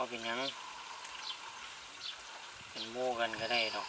บ่เป็นยังเป็นมู่กันก็ได้ดอก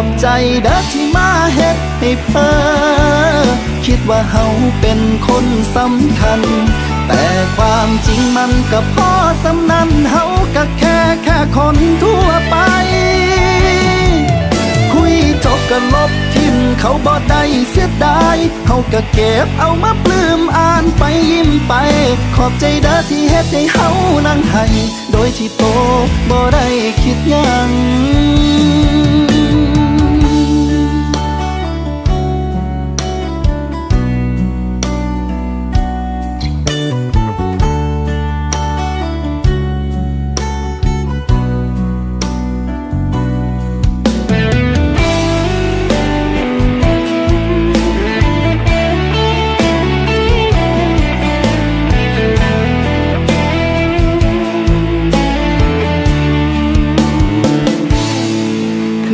อีหลีขอบใจเด้อที่มาเฮ็ดให้เพ้อคิดว่าเฮาเป็นคนสำคัญ แต่ความจริงมันก็พอสำนันเฮาก็แค่แค่คนทั่วไป คุยจบก็ลบทิมเขาบ่ได้เสียดายเขาก็เก็บเอามาปลื้มอ่านไปยิ้มไป ขอบใจเด้อที่เฮ็ดให้เฮานั่งให้โดยที่โตบ่ได้คิดยัง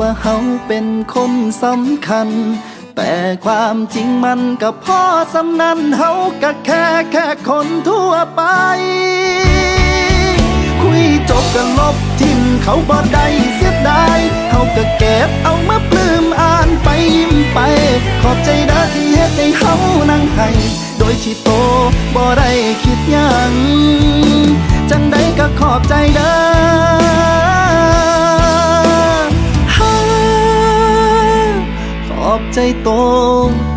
ว่าเฮาเป็นคนสำคัญ แต่ความจริงมันก็พ่อสำนันเฮาก็แค่แค่คนทั่วไป คุยจบกันลบทิมเขาบ่ได้เสียดายเขาก็เก็บเอามาปลื้มอ่านไปยิ้มไป ขอบใจเด้ที่เฮ็ดให้เฮานั่งให้โดยที่โตบ่ได้คิดยังจังใดก็ขอบใจเด้อ ฮ่า